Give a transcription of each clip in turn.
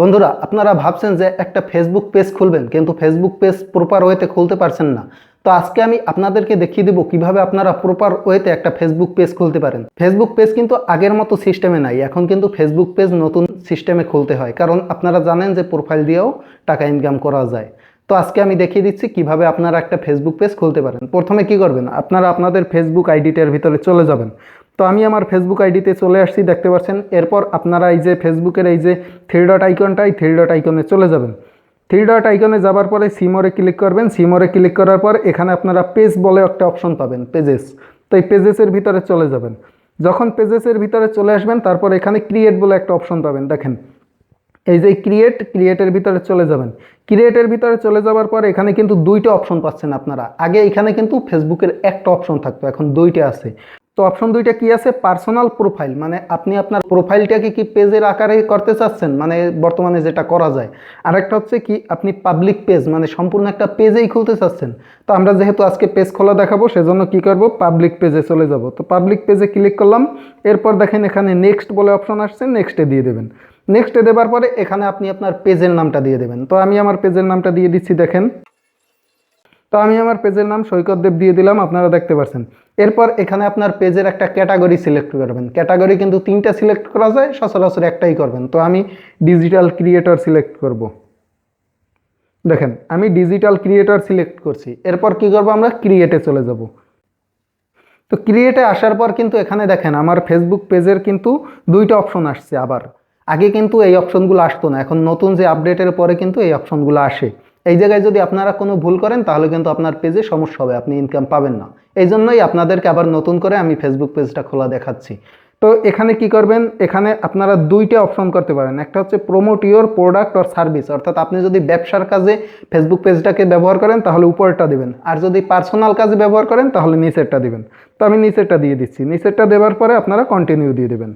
বন্ধুরা, আপনারা ভাবছেন যে একটা ফেসবুক পেজ খুলবেন, কিন্তু ফেসবুক পেজ প্রপার ওয়েতে খুলতে পারছেন না। তো আজকে আমি আপনাদেরকে দেখিয়ে দেবো কীভাবে আপনারা প্রপার ওয়েতে একটা ফেসবুক পেজ খুলতে পারেন। ফেসবুক পেজ কিন্তু আগের মতো সিস্টেমে নাই, এখন কিন্তু ফেসবুক পেজ নতুন সিস্টেমে খুলতে হয়, কারণ আপনারা জানেন যে প্রোফাইল দিয়েও টাকা ইনকাম করা যায়। তো আজকে আমি দেখিয়ে দিচ্ছি কীভাবে আপনারা একটা ফেসবুক পেজ খুলতে পারেন। প্রথমে কি করবেন? আপনারা আপনাদের ফেসবুক আইডিটার ভিতরে চলে যাবেন। তো আমি আমার ফেসবুক আইডিতে চলে আসছি, দেখতে পাচ্ছেন। এরপর আপনারা এই যে ফেসবুকের এই যে থ্রি ডট আইকনটা এই থ্রি ডট আইকনে চলে যাবেন। থ্রি ডট আইকনে যাবার পরে সিমোরে ক্লিক করবেন। সিমোরে ক্লিক করার পর এখানে আপনারা পেজ বলে একটা অপশন পাবেন পেজেস তো এই পেজেসের ভিতরে চলে যাবেন। যখন পেজেসের ভিতরে চলে আসবেন, তারপর এখানে ক্রিয়েট বলে একটা অপশন পাবেন, দেখেন। এই যে ক্রিয়েট ক্রিয়েটের ভিতরে চলে যাবেন। ক্রিয়েটের ভিতরে চলে যাওয়ার পর এখানে কিন্তু দুইটা অপশন পাচ্ছেন আপনারা। আগে এখানে কিন্তু ফেসবুকের একটা অপশন থাকতো, এখন দুইটা আছে। তো অপশন দুইটা কি আছে? পার্সোনাল প্রোফাইল মানে আপনি আপনার প্রোফাইলটাকে কি পেজের আকারে করতে চাচ্ছেন? মানে বর্তমানে যেটা করা যায়। আরেকটা হচ্ছে কি, আপনি পাবলিক পেজ মানে সম্পূর্ণ একটা পেজেই খুলতে চাচ্ছেন। তো আমরা যেহেতু আজকে পেজ খোলা দেখাবো, সেজন্য কি করব? পাবলিক পেজে চলে যাব। তো পাবলিক পেজে ক্লিক করলাম। এরপর দেখেন এখানে নেক্সট বলে অপশন আসছে নেক্সটে দিয়ে দেবেন। নেক্সটে দেওয়ার পরে এখানে আপনি আপনার পেজের নামটা দিয়ে দেবেন। তো আমি আমার পেজের নামটা দিয়ে দিচ্ছি, দেখেন। তো আমি আমার পেজের নাম সৈকত দেব দিয়ে দিলাম, আপনারা দেখতে পাচ্ছেন এরপর এখানে আপনার পেজের একটা ক্যাটাগরি সিলেক্ট করবেন। ক্যাটাগরি কিন্তু তিনটা সিলেক্ট করা যায়, সচরাচর একটাই করবেন। তো আমি ডিজিটাল ক্রিয়েটর সিলেক্ট করব। দেখেন, আমি ডিজিটাল ক্রিয়েটর সিলেক্ট করছি। এরপর কি করব আমরা? ক্রিয়েটে চলে যাব। তো ক্রিয়েটে আসার পর কিন্তু এখানে দেখেন, আমার ফেসবুক পেজের কিন্তু দুইটা অপশন আসছে আবার। আগে কিন্তু এই অপশনগুলো আসতো না, এখন নতুন যে আপডেটের পরে কিন্তু এই অপশনগুলো আসে। এই জায়গায় যদি আপনারা কোনো ভুল করেন, তাহলে কিন্তু আপনার পেজে সমস্যা হবে, আপনি ইনকাম পাবেন না। এই জন্যই আপনাদেরকে আবার নতুন করে আমি ফেসবুক পেজটা খোলা দেখাচ্ছি। তো এখানে কি করবেন? এখানে আপনারা দুইটা অপশন করতে পারেন। একটা হচ্ছে promote your product or service অর্থাৎ আপনি যদি ব্যবসার কাজে ফেসবুক পেজটাকে ব্যবহার করেন, তাহলে উপরেরটা দেবেন। আর যদি পার্সোনাল কাজে ব্যবহার করেন, তাহলে নিচেরটা দিবেন। তো আমি নিচেরটা দিয়ে দিচ্ছি। নিচেরটা দেওয়ার পরে আপনারা কন্টিনিউ দিয়ে দেবেন।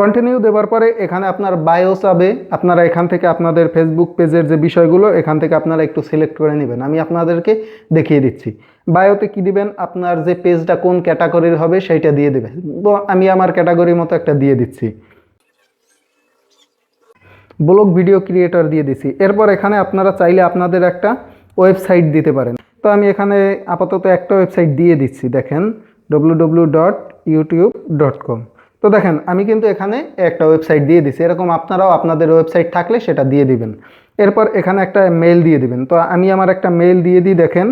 কন্টিনিউ দেওয়ার পরে এখানে আপনার বায়ো চাবে আপনারা এখান থেকে আপনাদের ফেসবুক পেজের যে বিষয়গুলো, এখান থেকে আপনারা একটু সিলেক্ট করে নেবেন। আমি আপনাদেরকে দেখিয়ে দিচ্ছি। বায়োতে কি দিবেন? আপনার যে পেজটা কোন ক্যাটাগরির হবে, সেইটা দিয়ে দেবেন। আমি আমার ক্যাটাগরির মতো একটা দিয়ে দিচ্ছি। ব্লগ ভিডিও ক্রিয়েটর দিয়ে দিছি এরপর এখানে আপনারা চাইলে আপনাদের একটা ওয়েবসাইট দিতে পারেন। তো আমি এখানে আপাতত একটা ওয়েবসাইট দিয়ে দিচ্ছি, দেখেন W W dot YouTube dot com তো দেখেন, আমি কিন্তু এখানে একটা ওয়েবসাইট দিয়ে দিছি। এরকম আপনারাও আপনাদের ওয়েবসাইট থাকলে সেটা দিয়ে দিবেন। এরপর এখানে একটা মেল দিয়ে দিবেন। তো আমি আমার একটা মেল দিয়ে দিই, দেখেন।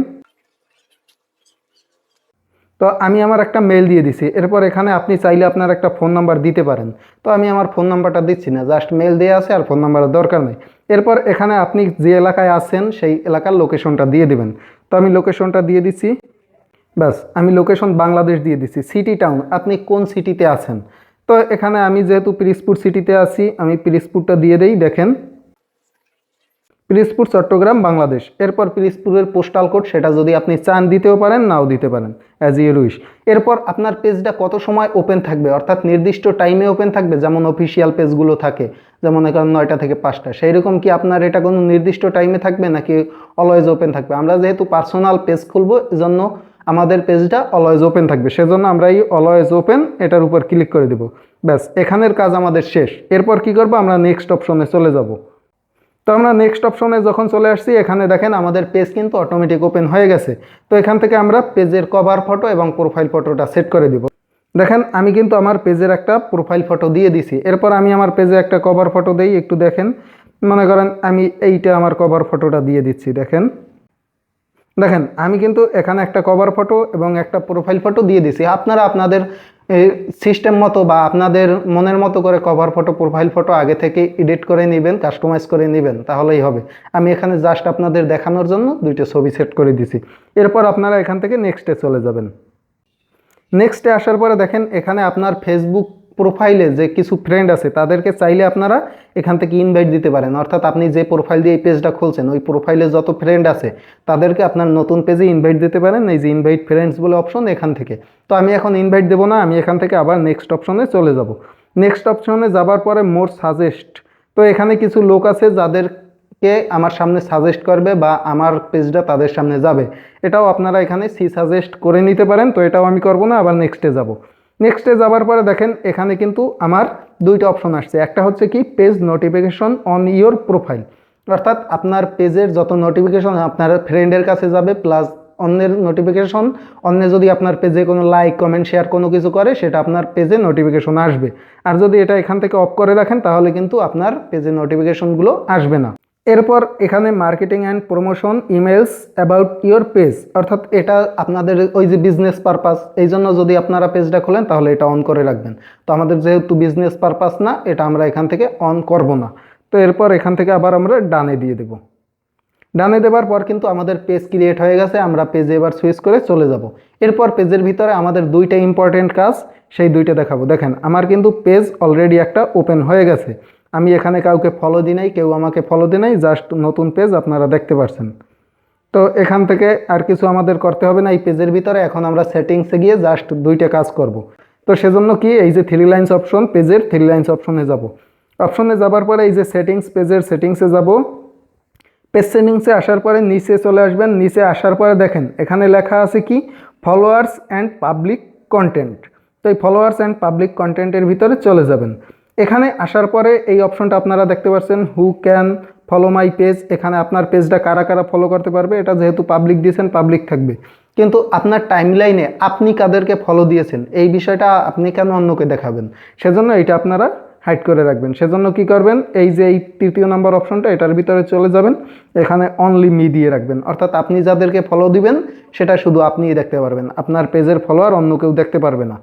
তো আমি আমার একটা মেল দিয়ে দিছি। এরপর এখানে আপনি চাইলে আপনার একটা ফোন নাম্বার দিতে পারেন। তো আমি আমার ফোন নাম্বারটা দিচ্ছি না। জাস্ট মেল দেওয়া আছে আর ফোন নাম্বারের দরকার নেই। এরপর এখানে আপনি যে এলাকায় আছেন, সেই এলাকার লোকেশনটা দিয়ে দিবেন। তো আমি লোকেশনটা দিয়ে দিচ্ছি। ব্যাস, আমি লোকেশন বাংলাদেশ দিয়ে দিচ্ছি সিটি টাউন আপনি কোন সিটিতে আছেন? তো এখানে আমি যেহেতু পিরিসপুর সিটিতে আছি, আমি পিরিসপুরটা দিয়ে দেই, দেখেন। পিরিসপুর চট্টগ্রাম, বাংলাদেশ। এরপর পিরিসপুরের পোস্টাল কোড সেটা যদি আপনি চান দিতেও পারেন, নাও দিতে পারেন অ্যাজ ইউর উইশ এরপর আপনার পেজটা কত সময় ওপেন থাকবে? অর্থাৎ নির্দিষ্ট টাইমে ওপেন থাকবে, যেমন অফিসিয়াল পেজগুলো থাকে, যেমন এখন নয়টা থেকে পাঁচটা। সেই রকম কি আপনার এটা কোনো নির্দিষ্ট টাইমে থাকবে, নাকি অলওয়েজ ওপেন থাকবে? আমরা যেহেতু পার্সোনাল পেজ খুলবো, এজন্য আমাদের পেজটা অলওয়েজ ওপেন থাকবে। সেজন্য আমরা এই অলওয়েজ ওপেন এটার উপর ক্লিক করে দেব। ব্যাস, এখানের কাজ আমাদের শেষ। এরপর কি করব? আমরা নেক্সট অপশনে চলে যাব। তো আমরা নেক্সট অপশনে যখন চলে আসছি, এখানে দেখেন আমাদের পেজ কিন্তু অটোমেটিক ওপেন হয়ে গেছে। তো এখান থেকে আমরা পেজের কভার ফটো এবং প্রোফাইল ফটোটা সেট করে দিব। দেখেন, আমি কিন্তু আমার পেজের একটা প্রোফাইল ফটো দিয়ে দিছি। এরপর আমি আমার পেজে একটা কভার ফটো দিই, একটু দেখেন। মনে করেন আমি এইটা আমার কভার ফটোটা দিয়ে দিচ্ছি, দেখেন। দেখেন, আমি কিন্তু এখানে একটা কভার ফটো এবং একটা প্রোফাইল ফটো দিয়ে দিছি। আপনারা আপনাদের সিস্টেম মতো বা আপনাদের মনের মতো করে কভার ফটো প্রোফাইল ফটো আগে থেকে এডিট করে নেবেন কাস্টমাইজ করে নেবেন, তাহলেই হবে। আমি এখানে জাস্ট আপনাদের দেখানোর জন্য দুইটা ছবি সেট করে দিছি। এরপর আপনারা এখান থেকে নেক্সটে চলে যাবেন। নেক্সটে আসার পরে দেখেন, এখানে আপনার ফেসবুক প্রোফাইলে যে কিছু ফ্রেন্ড আছে, তাদেরকে চাইলে আপনারা এখান থেকে ইনভাইট দিতে পারেন। অর্থাৎ আপনি যে প্রোফাইল দিয়ে এই পেজটা খুলছেন, ওই প্রোফাইলে যত ফ্রেন্ড আছে, তাদেরকে আপনার নতুন পেজে ইনভাইট দিতে পারেন। এই যে ইনভাইট ফ্রেন্ডস বলে অপশন এখান থেকে। তো আমি এখন ইনভাইট দেবো না, আমি এখান থেকে আবার নেক্সট অপশনে চলে যাব। নেক্সট অপশনে যাবার পরে মোর সাজেস্ট তো এখানে কিছু লোক আছে যাদের কে আমার সামনে সাজেস্ট করবে বা আমার পেজটা তাদের সামনে যাবে। এটাও আপনারা এখানে সি সাজেস্ট করে নিতে পারেন। তো এটাও আমি করব না, আবার নেক্সটে যাব। নেক্সটে যাবার পরে দেখেন, এখানে কিন্তু আমার দুইটা অপশন আসছে। একটা হচ্ছে কি page notification on your profile অর্থাৎ আপনার পেজের যত নোটিফিকেশন আপনার ফ্রেন্ডের কাছে যাবে প্লাস অন্যের নোটিফিকেশন অন্য যদি আপনার পেজে কোনো লাইক কমেন্ট শেয়ার কোনো কিছু করে, সেটা আপনার পেজে নোটিফিকেশন আসবে। আর যদি এটা এখান থেকে অফ করে রাখেন, তাহলে কিন্তু আপনার পেজে নোটিফিকেশনগুলো আসবে না। এরপর এখানে marketing and promotion emails about your page অর্থাৎ এটা আপনাদের ওই যে বিজনেস পারপাস এই জন্য যদি আপনারা পেজটা খোলেন তাহলে এটা অন করে রাখবেন। তো আমাদের যেহেতু বিজনেস পারপাস না, এটা আমরা এখান থেকে অন করব না। তো এরপর এখান থেকে আবার আমরা ডানে দিয়ে দেব। ডানে দেওয়ার পর কিন্তু আমাদের পেজ ক্রিয়েট হয়ে গেছে, আমরা পেজে এবার সুইচ করে চলে যাব। এরপর পেজের ভিতরে আমাদের দুইটা ইম্পর্টেন্ট কাজ, সেই দুইটা দেখাবো। দেখেন, আমার কিন্তু পেজ অলরেডি একটা ওপেন হয়ে গেছে। আমি এখানে কাউকে ফলো দিই নাই, কেউ আমাকে ফলো দিই নাই জাস্ট নতুন পেজ আপনারা দেখতে পাচ্ছেন তো এখান থেকে আর কিছু আমাদের করতে হবে না, এই পেজের ভিতরে এখন আমরা সেটিংসে গিয়ে জাস্ট দুইটা কাজ করব। তো সেজন্য কি, এই যে থ্রি লাইন্স অপশন পেজের থ্রি লাইন্স অপশনে যাব। অপশনে যাবার পরে এই যে সেটিংস পেজের সেটিংসে যাব। পেজ সেটিংসে আসার পরে নিচে চলে আসবেন, নিচে আসার পরে দেখেন, এখানে লেখা আছে কি ফলোয়ার্স অ্যান্ড পাবলিক কন্টেন্ট তো এই ফলোয়ার্স অ্যান্ড পাবলিক কন্টেন্টের ভিতরে চলে যাবেন। এখানে আসার পরে এই অপশনটা আপনারা দেখতে পাচ্ছেন who can follow my page এখানে আপনার পেজটা কারা কারা ফলো করতে পারবে? এটা যেহেতু পাবলিক দিয়েছেন পাবলিক থাকবে। কিন্তু আপনার টাইমলাইনে আপনি কাদেরকে ফলো দিয়েছেন, এই বিষয়টা আপনি কেন অন্যকে দেখাবেন? সেজন্য এটা আপনারা হাইড করে রাখবেন। সেজন্য কি করবেন? এই যে এই তৃতীয় নাম্বার অপশনটা এটার ভিতরে চলে যাবেন। এখানে অনলি মি দিয়ে রাখবেন। অর্থাৎ আপনি যাদেরকে ফলো দিবেন, সেটা শুধু আপনিই দেখতে পারবেন। আপনার পেজের ফলোয়ার অন্য কেউ দেখতে পারবে না।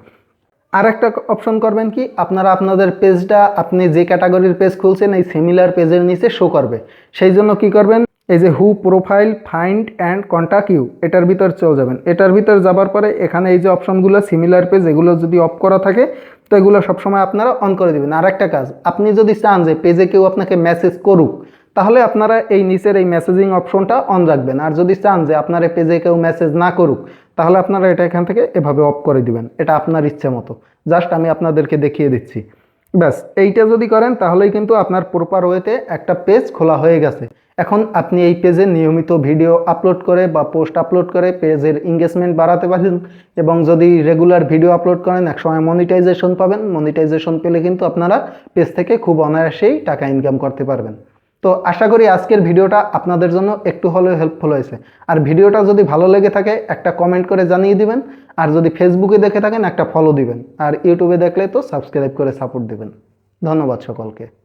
আর একটা অপশন করবেন কি? আপনারা আপনাদের পেজটা আপনি যে ক্যাটাগরির পেজ খুলছেন, এই সিমিলার পেজের নিচে শো করবে। সেই জন্য কি করবেন? এই যে who profile find and contact you এটার ভিতর চলে যাবেন। এটার ভিতর যাবার পরে এখানে এই যে অপশনগুলো সিমিলার পেজ এগুলো যদি অফ করা থাকে, তো এগুলো সবসময় আপনারা অন করে দেবেন। আর একটা কাজ, আপনি যদি চান যে পেজে কেউ আপনাকে মেসেজ করুক তাহলে আপনারা এই নিচের এই মেসেজিং অপশনটা অন রাখবেন। আর যদি চান যে আপনার এই পেজে কেউ মেসেজ না করুক, তাহলে আপনারা এটা এখান থেকে এভাবে অফ করে দিবেন। এটা আপনার ইচ্ছে মতো। জাস্ট আমি আপনাদেরকে দেখিয়ে দিচ্ছি। ব্যাস, এইটা যদি করেন, তাহলেই কিন্তু আপনার প্রপার ওয়েতে একটা পেজ খোলা হয়ে গেছে। এখন আপনি এই পেজে নিয়মিত ভিডিও আপলোড করে বা পোস্ট আপলোড করে পেজের এঙ্গেজমেন্ট বাড়াতে পারেন এবং যদি রেগুলার ভিডিও আপলোড করেন, একসময় মনিটাইজেশন পাবেন। মনিটাইজেশন পেলে কিন্তু আপনারা পেজ থেকে খুব অনায়াসেই টাকা ইনকাম করতে পারবেন। তো আশা করি আজকের ভিডিওটা আপনাদের জন্য একটু হলেও হেল্পফুল হয়েছে। আর ভিডিওটা যদি ভালো লেগে থাকে, একটা কমেন্ট করে জানিয়ে দিবেন। আর যদি ফেসবুকে দেখে থাকেন, একটা ফলো দিবেন। আর ইউটিউবে দেখলে তো সাবস্ক্রাইব করে সাপোর্ট দিবেন। ধন্যবাদ সকলকে।